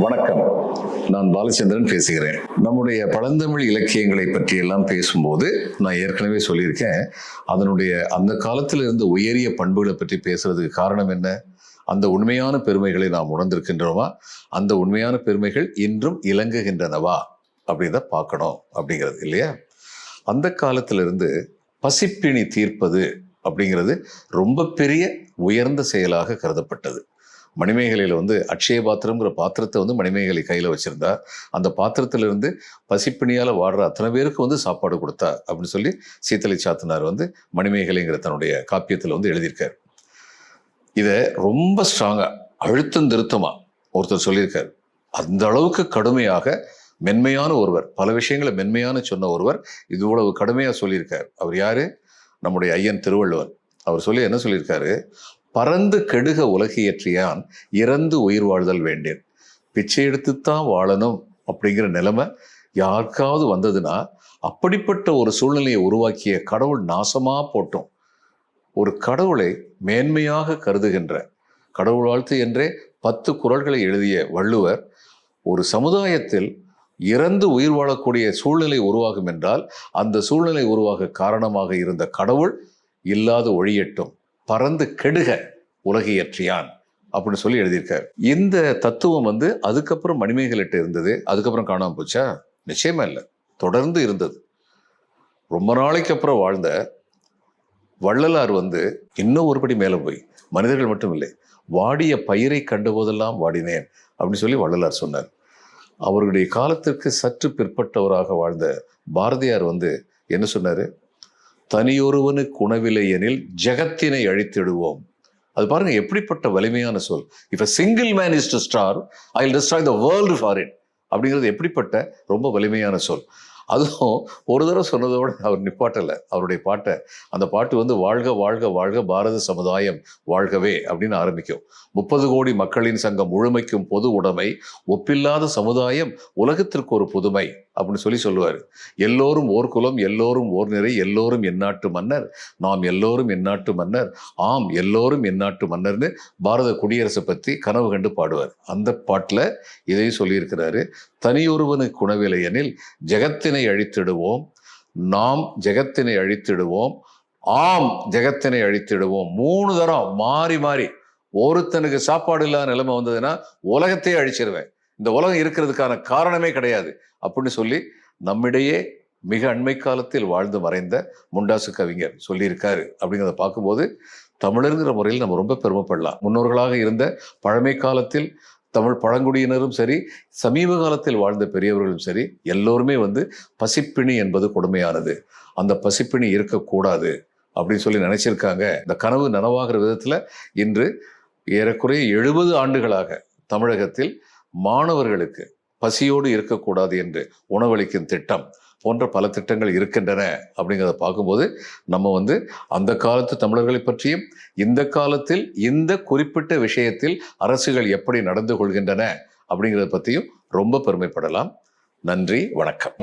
வணக்கம். நான் பாலச்சந்திரன் பேசுகிறேன். நம்முடைய பழந்தமிழ் இலக்கியங்களை பற்றி எல்லாம் பேசும்போது நான் ஏற்கனவே சொல்லியிருக்கேன். அதனுடைய அந்த காலத்தில் இருந்த உயரிய பண்புகளை பற்றி பேசுறதுக்கு காரணம் என்ன? அந்த உண்மையான பெருமைகளை நாம் உணர்ந்திருக்கின்றோமா? அந்த உண்மையான பெருமைகள் இன்றும் இலங்குகின்றனவா? அப்படிதான் பார்க்கணும் அப்படிங்கிறது இல்லையா? அந்த காலத்திலிருந்து பசிப்பிணி தீர்ப்பது அப்படிங்கிறது ரொம்ப பெரிய உயர்ந்த செயலாக கருதப்பட்டது. மணிமேகலையில் வந்து அக்ஷய பாத்திரம்ங்கிற பாத்திரத்தை வந்து மணிமேகலை கையில் வச்சுருந்தா அந்த பாத்திரத்திலிருந்து பசிப்பிணியால் வாடுற அத்தனை பேருக்கு வந்து சாப்பாடு கொடுத்தா அப்படின்னு சொல்லி சீத்தலை சாத்தனார் வந்து மணிமேகலைங்கிற தன்னுடைய காப்பியத்தில் வந்து எழுதியிருக்கார். இதை ரொம்ப ஸ்ட்ராங்காக அழுத்தம் திருத்தமாக ஒருத்தர் சொல்லியிருக்கார். அந்த அளவுக்கு கடுமையாக மென்மையான ஒருவர் பல விஷயங்களை மென்மையான சொன்ன ஒருவர் இவ்வளவு கடுமையாக சொல்லியிருக்கார். அவர் யாரு? நம்முடைய ஐயன் திருவள்ளுவர். அவர் சொல்லி என்ன சொல்லியிருக்காரு? பறந்து கெடுக உலகியற்றியான் இறந்து உயிர் வாழ்தல் வேண்டேன். பிச்சை எடுத்துத்தான் வாழணும் அப்படிங்கிற நிலைமை யாருக்காவது வந்ததுன்னா அப்படிப்பட்ட ஒரு சூழ்நிலையை உருவாக்கிய கடவுள் நாசமா போட்டோம். ஒரு கடவுளை மேன்மையாக கருதுகின்ற கடவுள் வாழ்த்து என்றே பத்து குறள்களை எழுதிய வள்ளுவர் ஒரு சமுதாயத்தில் இறந்து உயிர் வாழக்கூடிய சூழ்நிலை உருவாகும் என்றால் அந்த சூழ்நிலை உருவாக காரணமாக இருந்த கடவுள் இல்லாத ஒழியட்டும். பறந்து கெடுக உலகியற்றியான் அப்படின்னு சொல்லி எழுதியிருக்காரு. இந்த தத்துவம் வந்து அதுக்கப்புறம் மணிமேகலிட்ட இருந்தது அதுக்கப்புறம் காணாமல் போச்சா? நிச்சயமா இல்லை. தொடர்ந்து இருந்தது. ரொம்ப நாளைக்கு அப்புறம் வாழ்ந்த வள்ளலார் வந்து இன்னும் ஒருபடி மேலே போய் மனிதர்கள் மட்டும் இல்லை வாடிய பயிரை கண்டபோதெல்லாம் வாடினேன் அப்படின்னு சொல்லி வள்ளலார் சொன்னார். அவருடைய காலத்திற்கு சற்று பிற்பட்டவராக வாழ்ந்த பாரதியார் வந்து என்ன சொன்னார்? தனியொருவனுக்கு உணவில்லை எனில் ஜெகத்தினை அழித்திடுவோம். அது பாருங்க எப்படிப்பட்ட வலிமையான சொல். If a single man is to star I will destroy the world for it அப்படிங்கிறது எப்படிப்பட்ட ரொம்ப வலிமையான சொல். அதுவும் ஒரு தடவை சொன்னதோட அவர் நிப்பாட்டலை. அவருடைய பாட்டை அந்த பாட்டு வந்து வாழ்க வாழ்க வாழ்க பாரத சமுதாயம் வாழ்கவே அப்படின்னு ஆரம்பிக்கும். முப்பது கோடி மக்களின் சங்கம் முழுமைக்கும் பொது உடைமை ஒப்பில்லாத சமுதாயம் உலகத்திற்கு ஒரு புதுமை. அப்படின்னு சொல்லி சொல்லுவார். எல்லோரும் ஓர் குலம் எல்லோரும் ஓர் நிறை எல்லோரும் எந்நாட்டு மன்னர் நாம் எல்லோரும் எந்நாட்டு மன்னர் ஆம் எல்லோரும் எந்நாட்டு மன்னர்னு பாரத குடியரசை பற்றி கனவு கண்டு பாடுவார். அந்த பாட்டில் இதையும் சொல்லியிருக்கிறாரு. தனியொருவனுக்கு குணவில்லை எனில் ஜெகத்தினை அழித்திடுவோம் நாம் ஜெகத்தினை அழித்திடுவோம் ஆம் ஜெகத்தினை அழித்திடுவோம். மூணு தரம் மாறி மாறி ஒருத்தனுக்கு சாப்பாடு இல்லாத நிலைமை வந்ததுன்னா உலகத்தையே அழிச்சிருவேன். இந்த உலகம் இருக்கிறதுக்கான காரணமே கிடையாது. அப்படின்னு சொல்லி நம்மிடையே மிக அண்மை காலத்தில் வாழ்ந்து மறைந்த முண்டாசு கவிஞர் சொல்லியிருக்காரு. அப்படிங்கிறத பார்க்கும்போது தமிழருங்கிற முறையில் நம்ம ரொம்ப பெருமைப்படலாம். முன்னோர்களாக இருந்த பழமை காலத்தில் தமிழ் பழங்குடியினரும் சரி சமீப காலத்தில் வாழ்ந்த பெரியவர்களும் சரி எல்லோருமே வந்து பசிப்பிணி என்பது கொடுமையானது. அந்த பசிப்பிணி இருக்கக்கூடாது அப்படின்னு சொல்லி நினைச்சிருக்காங்க. இந்த கனவு நனவாகிற விதத்தில் இன்று ஏறக்குறைய எழுபது ஆண்டுகளாக தமிழகத்தில் மாணவர்களுக்கு பசியோடு இருக்கக்கூடாது என்று உணவளிக்கும் திட்டம் போன்ற பல திட்டங்கள் இருக்கின்றன அப்படிங்கிறத பார்க்கும்போது நம்ம வந்து அந்த காலத்து தமிழர்களை பற்றியும் இந்த காலத்தில் இந்த குறிப்பிட்ட விஷயத்தில் அரசுகள் எப்படி நடந்து கொள்கின்றன அப்படிங்கிறத பற்றியும் ரொம்ப பெருமைப்படலாம். நன்றி வணக்கம்.